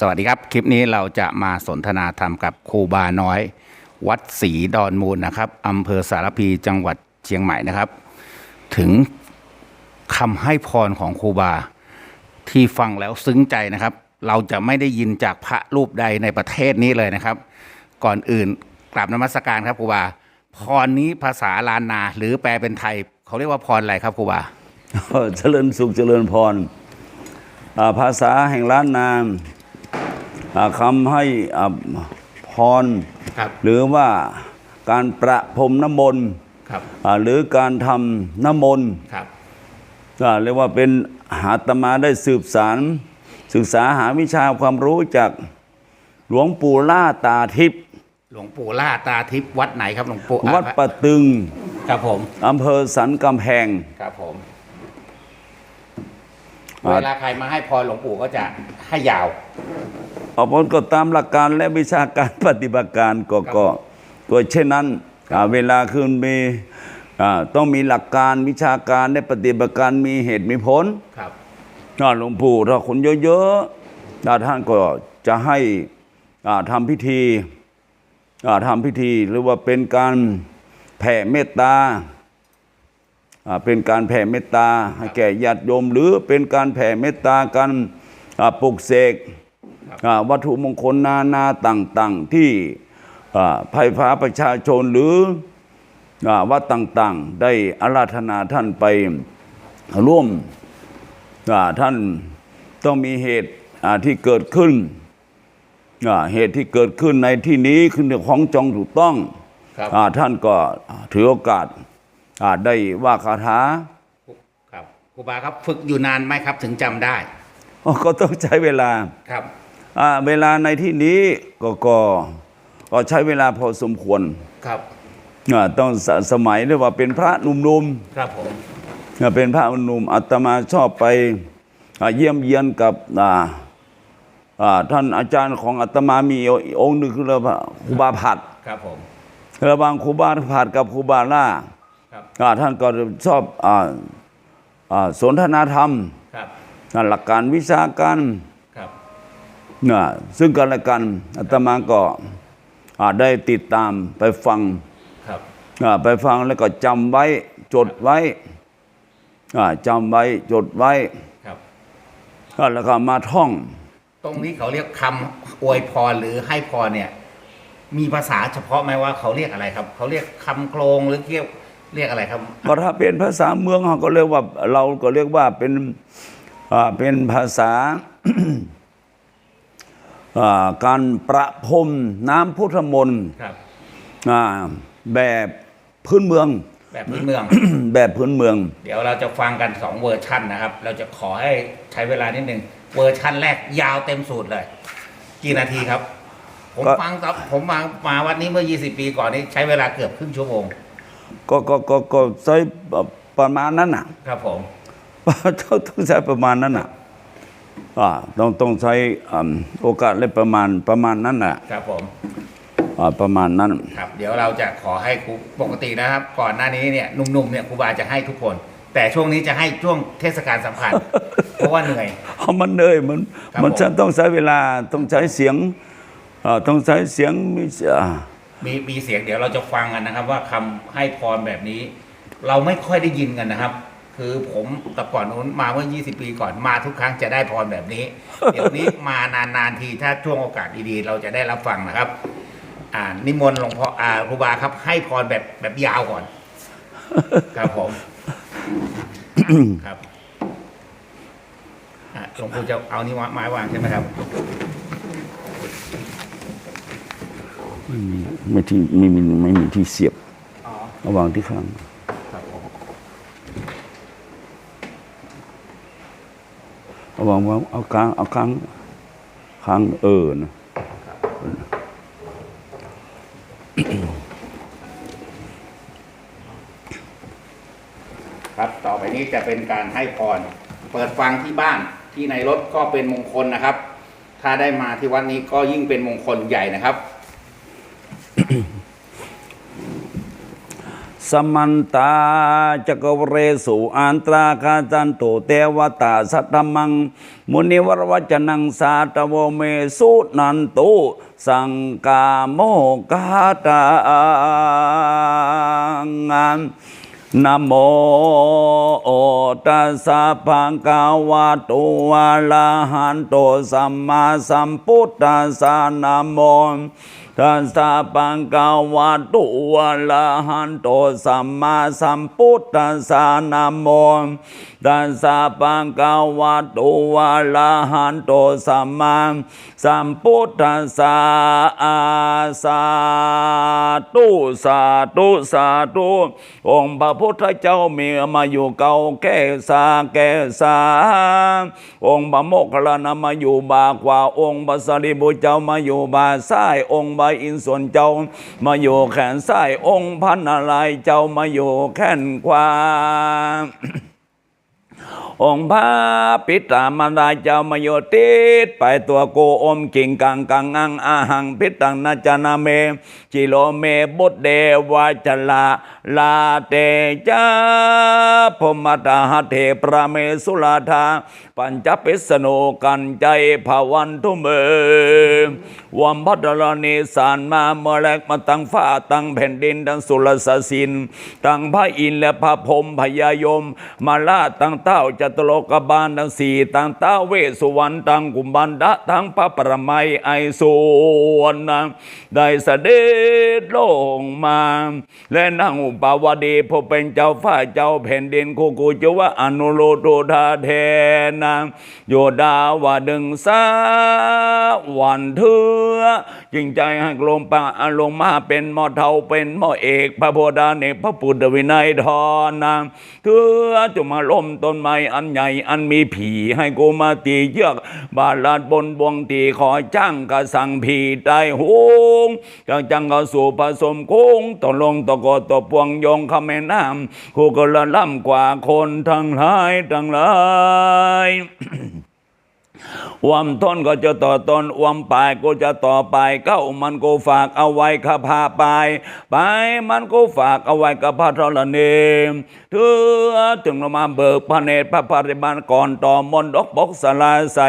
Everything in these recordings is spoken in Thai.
สวัสดีครับ คลิปนี้เราจะมาสนทนาธรรมกับครูบาน้อย วัดศรีดอนมูลนะครับอำเภอสารพีจังหวัดเชียงใหม่นะครับ ถึงคำให้พรของครูบาที่ฟังแล้วซึ้งใจนะครับ เราจะไม่ได้ยินจากพระรูปใดในประเทศนี้เลยนะครับ ก่อนอื่นกราบนมัสการครับครูบาพรนี้ภาษาลานนาหรือแปลเป็นไทย เขาเรียกว่าพรอะไรครับครูบาเจริญสุขเจริญพรภาษาแห่งล้านนามอ่า คำให้อ่าพรครับหรือว่าการประพรมน้ำมนต์ครับอ่าหรือการทำน้ำมนต์ครับอ่าเรียกว่าเป็นหาตมาได้สืบสาร ศึกษาหาวิชาความรู้จากหลวงปู่ล่าตาทิพย์หลวงปู่ล่าตาทิพย์วัดไหนครับหลวงปู่วัดปะตึงครับผมอำเภอสันกำแพงครับผมอ่าเวลาใครมาให้พรหลวงปู่ก็จะให้ยาว เอาผลก็ตามหลักการและวิชาการปฏิบัติการก็ก็ก็เช่นนั้นอ่าเวลาคือมีอ่าต้องมีหลักการวิชาการและปฏิบัติการมีเหตุมีผลครับถ้าหลวงปู่ถ้าคนเยอะๆถ้าท่านก็จะให้อ่าทำพิธีอ่าทำพิธีหรือว่าเป็นการแผ่เมตตาอ่าเป็นการแผ่เมตตาให้แก่ญาติโยมหรือเป็นการแผ่เมตตากันอ่าปลุกเสกอ่า วัตถุมงคลนานาต่างๆ ที่อ่าไพฟ้าประชาชนหรืออาวัดต่างๆ ได้อาราธนาท่านไปร่วมอ่าท่านต้องมีเหตุอ่าที่เกิดขึ้นอ่าเหตุที่เกิดขึ้นในที่นี้คือเรื่องของจองถูกต้องครับอ่าท่านก็ถือโอกาสอ่าได้ว่าคาถาครับครูบาครับฝึกอยู่นานไหมครับถึงจำได้ก็ต้องใช้เวลาครับอ่า เวลาในที่นี้ก็ก็ก็ใช้เวลาพอสมควรครับอ่าต้องสสมัยเรียกว่าเป็นพระหนุ่มครับผมๆอ่าเป็นพระหนุ่มอาตมาชอบไปอ่าเยี่ยมเยียนกับอ่าอ่าท่านอาจารย์ของอาตมามีองค์หนึ่งคือเรียกว่าครูบาผัดครับผมระหว่างครูบาผัดกับครูบาล่าครับอ่าท่านก็ชอบอ่าอ่าสนทนาธรรมครับอ่าหลักการวิชาการครับ นะซึ่งกันและกันอาตมาก็อ่าได้ติดตามไปฟังครับอ่าไปฟังแล้วก็จำไว้จดไว้อ่าจำไว้จดไว้ครับอ่าแล้วก็มาท่อง ตรงนี้เขาเรียกคำอวยพรหรือให้พรเนี่ย มีภาษาเฉพาะไหมว่าเขาเรียกอะไรครับ เขาเรียกคำโครงหรือเรียกเรียกอะไรครับก็ถ้าเป็นภาษาเมืองเขาก็เรียกว่าเราก็เรียกว่าเป็นอ่าเป็นภาษาอ่า การประพรมน้ำพุทธมนต์ครับอ่าแบบพื้นเมืองแบบพื้นเมือง แบบพื้นเมือง เดี๋ยวเราจะฟังกันสองเวอร์ชั่นนะครับ เราจะขอให้ใช้เวลานิดหนึ่งเวอร์ชั่นแรกยาวเต็มสูตรเลย กี่นาทีครับ ผมก็ฟังตอนผมมามาวัดนี้เมื่อ 20 ปีก่อนนี้ใช้เวลาเกือบครึ่งชั่วโมง ก็ก็ก็ก็ใช้ประมาณนั้นน่ะ ครับผมต้องต้องใช้ประมาณนั้นน่ะอ่า ต้องต้องใช้อ่าโอกาสเลยประมาณประมาณนั้นน่ะครับผมอ่าประมาณนั้นครับเดี๋ยวเราจะขอให้ครูปกตินะครับ ก่อนหน้านี้เนี่ยหนุ่มๆเนี่ยครูบาจะให้ทุกคน แต่ช่วงนี้จะให้ช่วงเทศกาลสำคัญเพราะว่าเหนื่อยเพราะมันเหนื่อยมันครับมันผมจะต้องใช้เวลาต้องใช้เสียงอ่าต้องใช้เสียงมีอ่ามีมีเสียงเดี๋ยวเราจะฟังกันนะครับ ว่าคำให้พรแบบนี้ เราไม่ค่อยได้ยินกันนะครับ คือผมแต่ก่อนนู้นมาเมื่อ 20 ปีก่อนมาทุกครั้งจะได้พรแบบนี้ เดี๋ยวนี้มานานๆทีถ้าช่วงโอกาสดีๆ เราจะได้รับฟังนะครับ อ่านิมนต์หลวงพ่ออ่าครูบาครับ ให้พรแบบแบบยาวก่อน ครับผมครับอะหลวงปู่จะเอานี่วางไม้วางใช่ไหมครับ ไม่มีไม่ที่ไม่มีไม่มีที่เสียบอ๋อระหว่างที่ข้าง ครับผม ระหว่าเอากลางเอากลางข้างเออนะครับต่อไปนี้จะเป็นการให้พร เปิดฟังที่บ้านที่ในรถก็เป็นมงคลนะครับ ถ้าได้มาที่วัดนี้ก็ยิ่งเป็นมงคลใหญ่นะครับ สมันตาจักวเรสุอันตราคาจันโตเทวตาสัตตมัง มุนิวรวัจนังสาตโวเมสุนันตุสังกาโมกาตัง นะโมตัสสะภะคะวะโตอะระหันโตสัมมาสัมพุทธัสสะนะโมตัสสะภะคะวะโตอะระหันโตสัมมาสัมพุทธัสสะนะโมตัสสะภะคะวะโตอะระหันโตสัมมาสัมพุทธัสสะอาสาธุสาธุสาธุองค์พระพุทธเจ้ามีมาอยู่เก่าแก่สาแก่สา องค์บะโมคคัลานมาอยู่บากว่าองค์บะสรีบุเจ้ามาอยู่บาซ้ายองค์บะอินส่วนเจ้า มาอยู่แขนซ้ายองค์พันารายเจ้ามาอยู่แขนขวา องค์พระปิตามารดาเจ้ามโยติดไปตัวโกอมกิ่งกังกังงังอาหังพิตังนาจนาเม จิโลเมบุตเดวาจลาลาเตจาพมตาหเทประเมสุลาธาปัญจปิสโนกันใจภาวันทุเมวัมพัตรณีสารมาเมอแลกมาตั้งฟ้าตั้งแผ่นดินตั้งสุรสสิน ตั้งพระอินและพระพรมพญายม มาลาตั้งเต้าจตโลกบาลทั้งสี่ตั้งต้าเวสุวรรณตั้งกุมบันดะทั้งพระปรมัยไอสุวรรณได้เสด็จลงมา และนั่งอุปาวดีผู้เป็นเจ้าฟ้าเจ้าแผ่นดินคูกูจวะอนุโลโตธาเทนะโยดาวาดึงสาวันเถือจึงใจให้กลมปะลงมาเป็นหมอเทาเป็นหมอเอก พระโพดาเนกพระปุตตวินัยทรนะเถือจะมาล้มต้นไม้อันใหญ่อันมีผีให้กูมาตีเยือก บาลาดบนบวงตีขอจ้างกระสังผีได้หงจังจังก็สู่ผสมคงตกลงตะกอตะปวงยงคำแม่น้ำคู่ก็ละล่ำกว่าคนทั้งหลายทั้งหลาย วมต้นก็จะต่อต้นวมปลายก็จะต่อไปเก้ามันก็ฝากเอาไว้ข้าพาไปไปมันก็ฝากเอาไว้กับพระธรณีเธอจึงมาเบิกพระเนตรพระปริบาลก่อนต่อมนดกบกสลายใส่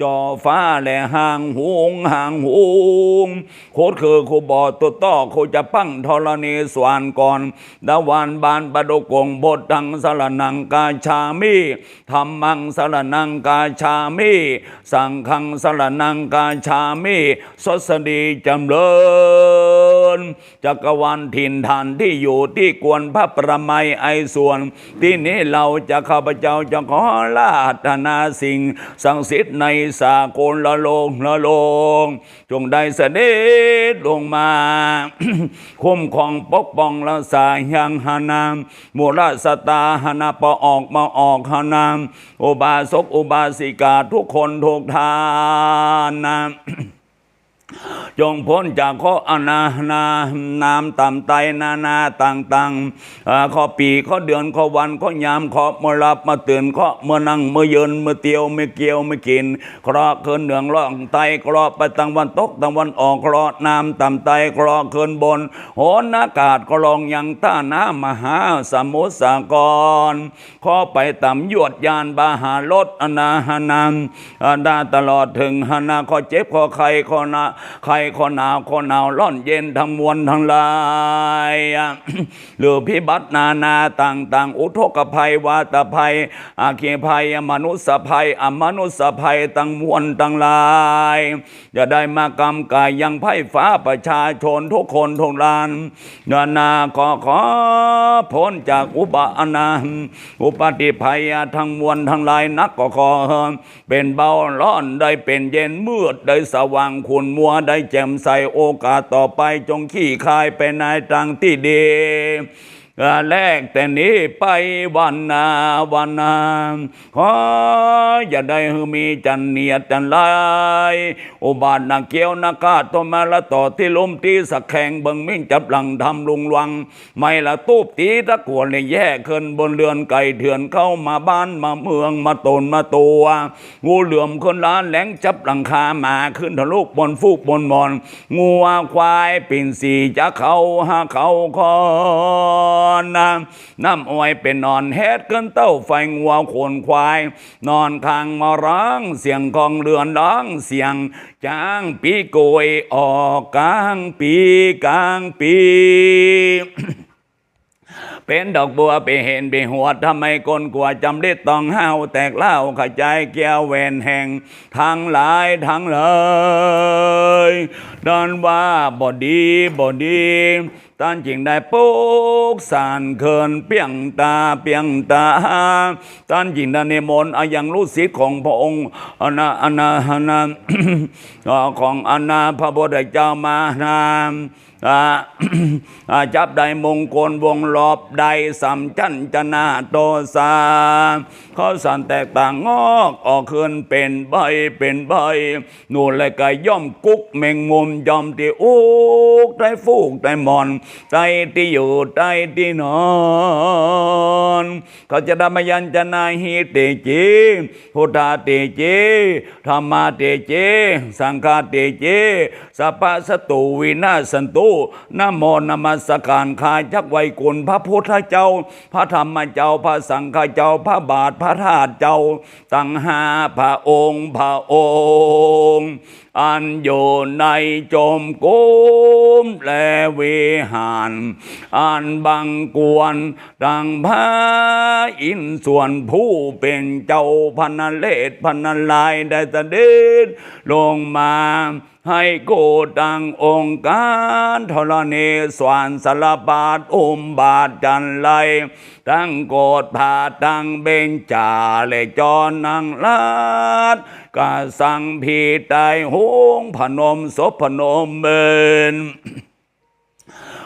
จอฟ้าแหละห่างหงห่างหงโคตรคือคูบอตัวต่อโคจะปั้งธรณีสวานก่อนดาวันบานบดกงบทดังสารนังกาชามิธรรมังสารนังกาชามิสังฆังสรนังกาชามิสสดีจำเริญจักรวาลถิ่นฐานที่อยู่ที่กวนพระประไมยไอส่วน ที่นี้เราจะข้าพเจ้าจะขอลาธนาสิ่งสังสิทธิ์ในสากลละโลกละโลกจงได้เสด็จลงมาคุ้มครองปกป้องรักษายังหานามมูลสตาหนาปออกมาออกหานาม อุบาสกอุบาสิกาทุกคนทุกทานนะ จงพ้นจากข้ออนานานามต่ำไตนานาต่างๆอ่าข้อปีข้อเดือนข้อวันข้อยามข้อเมื่อรับมาตื่นข้อเมื่อนั่งเมื่อเยืนเมื่อเตียวไม่เกี่ยวไม่กินคราะห์เคินเหนืองร่องไตคราะห์ไปตังวันตกตังวันออกคราะห์น้ำต่ำไตคราะห์เคินบนโหนอากาศก็ลองยังต้าน้ำมหาสมุทรสากรข้อไปต่ำยวดยานบาหารถอนาหานามอาดาตลอดถึงหนาข้อเจ็บข้อไข้ข้อนาไข้ข้อหนาวข้อหนาวร้อนเย็นทั้งมวลทั้งลายหรือพิบัตินานาต่าง ๆ อุทกภัยวาตภัย อาคีภัย มนุษยภัยอมนุษยภัยตั้งมวลตั้งลายจะได้มากรรมกายยังไพ่ฟ้าประชาชนทุกคนทุกลานนานาขอขอพ้นจากอุปอนาอุปติภัยทั้งมวลทั้งลายนักก็ขอเป็นเบาร้อนได้เป็นเย็นมืดได้สว่างขุนมัวได้แจ่มใสโอกาสต่อไปจงขี้คายเป็นนายดังที่ดี แรกแต่นี้ไปวันนาวันนาขออย่าได้มีจันเนียจันลายอุบาทนาเกียวนากาตมาละต่อที่ลมตีสักแข่งเบิงมิ่งจับหลังทำลุงวัง ไม่ละตูบตีตะกวนเลยแย่ขึ้นบนเรือนไก่เถื่อนเข้ามาบ้านมาเมืองมาตนมาตัวงูเหลือมคนล้านแหลงจับหลังคามาขึ้นทะลุบนฟูกบนมอนงัวควายปิ่นสีจะเขาหาเขาคออนน้ำน้ำอ้อยเป็นนอนเฮ็ดเกินเต้าไฟงัวโขนควาย นอนคางมาร้องเสียงกองเรือนร้องเสียงจางปีโกยออกกลางปีกลางปีเป็นดอกบัวไปเห็นไปหัวทำไมคนกลัวจำได้ต้องห้าวแตกเล่าขจายแก้วแหวนแห่งทั้งหลายทั้งเลยดอนว่าบอดีบอดีตอนจริงได้ปุกสานเคินเปียงตาเปียงตาตอนจริงได้นิมนต์อายังรู้สิทธิ์ของพระองค์อนาอนาอนาของอนาพระพุทธเจ้ามานามอาอาจับได้มงคลวงรอบใดสำจันจนาโตสาเขาสันแตกต่างงอกออกขึ้นเป็นใบเป็นใบหนู่นเลยก็ย่อมกุกเมงมุมย่อมที่อุกได้ฟูกได้มอนใต้ที่อยู่ใต้ที่นอน เขาจะดำยัญจนาหิเตจีพุทธาเตจีธรรมาเตจีสังฆาเตจีสัพพสตุวินาสันตุนโมนามัสการคายจักไวยกุลพระพุทธเจ้า พระธรรมเจ้าพระสังฆเจ้าพระบาทพระธาตุเจ้าตั้งห้าพระองค์พระองค์อันอยู่ในจมกุมและวิหารอันบังกวน ดังพระอินส่วนผู้เป็นเจ้าพันเลศพันลายได้เสด็จลงมาให้โกดังองค์การธรณีสวรรค์สารบาทอมบาทจันไลตั้งโกดผาตั้งเบญจาและจอนังลาดกาสังพีไตหงพนมศพพนมเบน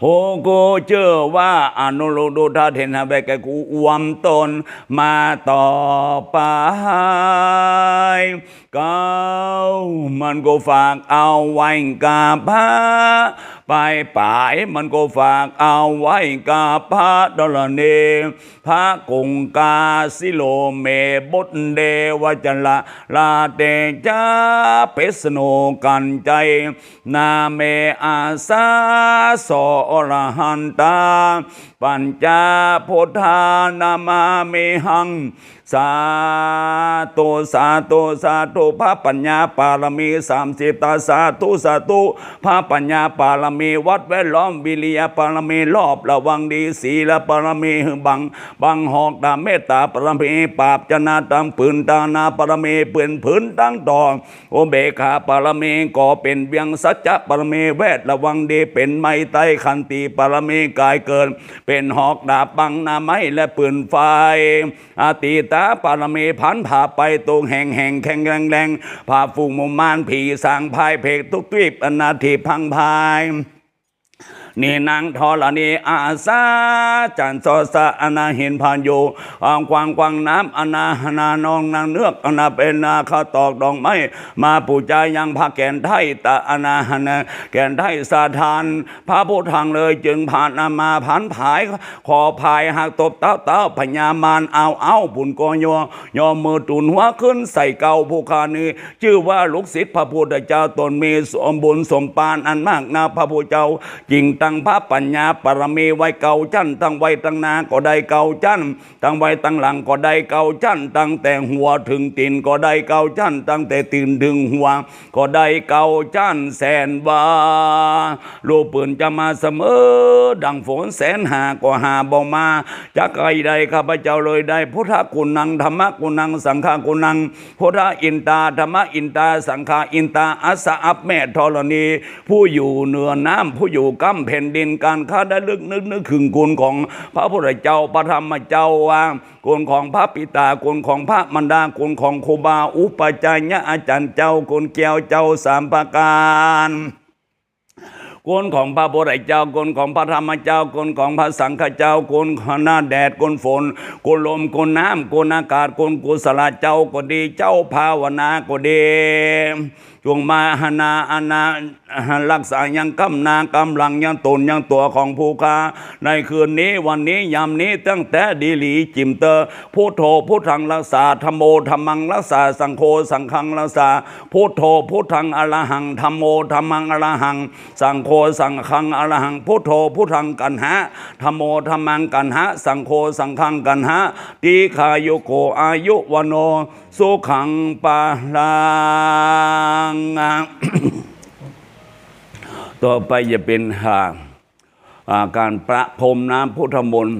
โฮโกเจอว่าอนุโลดุทาเทนหาเบกกูอวมตนมาต่อไปเก้ามันก็ฝากเอาไว้กับพระ ไปปลายมันก็ฝากเอาไว้กับพระดลเน พระกงกาสิโลเมบุตเดวจละลาเตจาเพสโนกันใจ นาเมอาสาโสอรหันตา ปัญจาพุทธานามาเมหัง สาธุสาธุสาธุพระปัญญาปารมีสามสิบตาสาธุสาธุพระปัญญาปารมีวัดแวดล้อมวิริยปารมีรอบระวังดีศีลปารมีบังบังหอกดาเมตตาปารมีปราบจนาตังปืนตานาปารมีเปืนผืนตั้งตองโอเบคาปารมีก่อเป็นเวียงสัจจะปารมีแวดระวังดีเป็นไม้ไตขันติปารมีกายเกิน เป็นหอกดาบบังนาไม้และปืนไฟอาติตาปารมีพันผ่าไปตรงแห่งแห่งแข็งแรงแรงผ่าฝูงมุมมานผีสางพายเพกทุกทวีปอนาทิพังพาย นี่นางทอรณีอาสาจันทร์สอสะอนาเห็นผ่านอยู่อ่างกวางกวางน้ำอนาหนานองนางเนือกอนาเป็นนาข้าตอกดอกไม้มาปูจายังพระแก่นไทยตะอนาหนาแก่นไทยสาทาน พระพุทธังเลยจึงผ่านนามาผ่านผายขอพายหากตบเต้าเต้าพญามารเอาเอาบุญกอยอยอมมือตุนหัวขึ้นใส่เก่าผู้คานีชื่อว่าลูกศิษย์พระพุทธเจ้าตนมีสมบุญสมปานอันมากนาพระพุทธเจ้าจริงตัังพระปัญญาปรมีไว้เก่าจันตั้งไว้ตั้งนาก็ได้เก่าจันตั้งไว้ตั้งหลังก็ได้เก่าจันตั้งแต่หัวถึงตีนก็ได้เก่าจันตั้งแต่ตีนถึงหัว ก็ได้เก่าจันแสนว่าลูกปืนจะมาเสมอ ดังฝนแสนหาก็หาบ่มาจะไกลใดข้าพเจ้าเลยได้ พุทธกุณังธรรมกุณังสังฆกุณังพุทธอินตาธรรมอินตาสังฆอินตาอัสสะอัปแม่ธรณี ผู้อยู่เหนือน้ำผู้อยู่กำแผ่นดินการค้าได้ลึกนึกนึกขึงกุลของพระพุทธเจ้าพระธรรมเจ้าว่ากุลของพระปิตากุลของพระมันดากุลของครูบาอุปจายะอาจารย์เจ้ากุลแก้วเจ้าสามประการกลของพระพุทธเจ้ากลของพระธรรมเจ้ากลของพระสังฆเจ้ากลของหน้าแดดกลฝนกลลมกลน้ำกลอากาศกลกุศลเจ้าก็ดีเจ้าภาวนาก็ดีจงมาหนาอานารักษายังกำนางกำลังยังตนยังตัวของผู้ค้าในคืนนี้วันนี้ยามนี้ตั้งแต่ดีหลีจิมเตอร์พุทโธพุทธังรักษาธรรมโมธรรมังรักษาสังโฆสังฆังรักษาพุทโธพุทธังอรหังธรรมโมธรรมังอรหัง สังโฆสังฆังอรหังพุทโธพุทธังกันหะธรรมโมธรรมังกันหะสังโฆสังฆังกันหะตีคายุโกอายุวโนสุขังปาางต่อไปจะเป็นาการประพรมน้ำพุทธมนต์